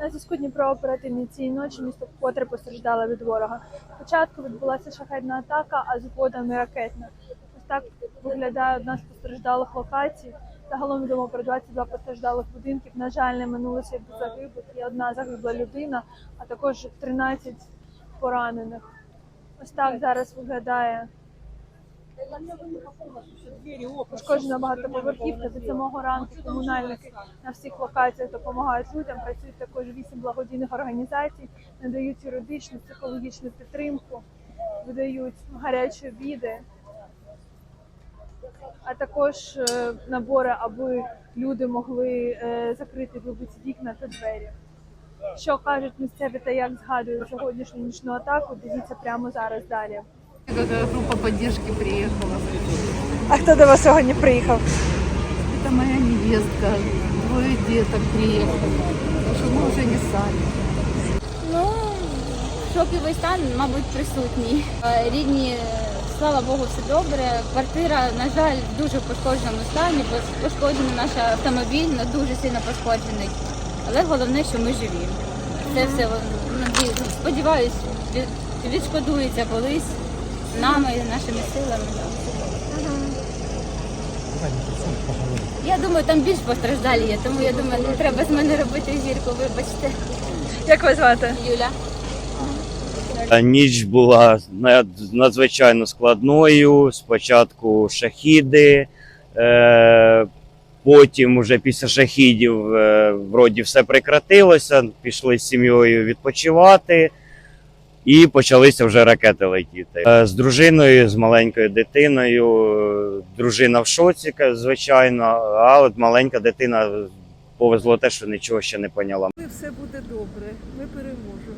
На зв'язку Дніпро оперативні цієї ночі місто вкотре постраждало від ворога. Спочатку відбулася шахетна атака, а згодом і ракетна. Ось так виглядає одна з постраждалих локацій. Загалом відомо про 22 постраждалих будинків. На жаль, не минулося без загиблих. Є одна загибла людина, а також 13 поранених. Ось так зараз виглядає Пошкоджена багатоповерхівка. Від самого ранку комунальники на всіх локаціях допомагають людям. Працюють також вісім благодійних організацій, надають юридичну, психологічну підтримку, видають гарячі обіди, а також е, набори, аби люди могли е, закрити вибиті вікна та двері. Що кажуть місцеві та як згадують сьогоднішню нічну атаку? Дивіться прямо зараз далі. Группа поддержки приехала. А хто до вас сьогодні приїхав? Это моя невестка. Двое деток приехали. Так что мы уже не сами. Ну, шоковий стан, мабуть, присутній. Рідні, слава Богу, все добре. Квартира, на жаль, в дуже пошкодженому стані, бо пошкоджений наш автомобіль, ну, дуже сильно пошкоджений. Але головне, що ми живі. Це все надію, ну, сподіваюсь, відшкодується колись нами, нашими силами. Я думаю, там більш постраждалі є, тому я думаю, не треба з мене робити зірку, вибачте. Як вас звати? Юля. Ніч була надзвичайно складною. Спочатку шахіди, е, потім, уже після шахідів, е, вроді все прекратилося. Пішли з сім'єю відпочивати, і почалися вже ракети летіти. Е, З дружиною, з маленькою дитиною. Дружина в шоці, звичайно, а от маленька дитина повезло те, що нічого ще не поняла. Все буде добре, ми переможемо.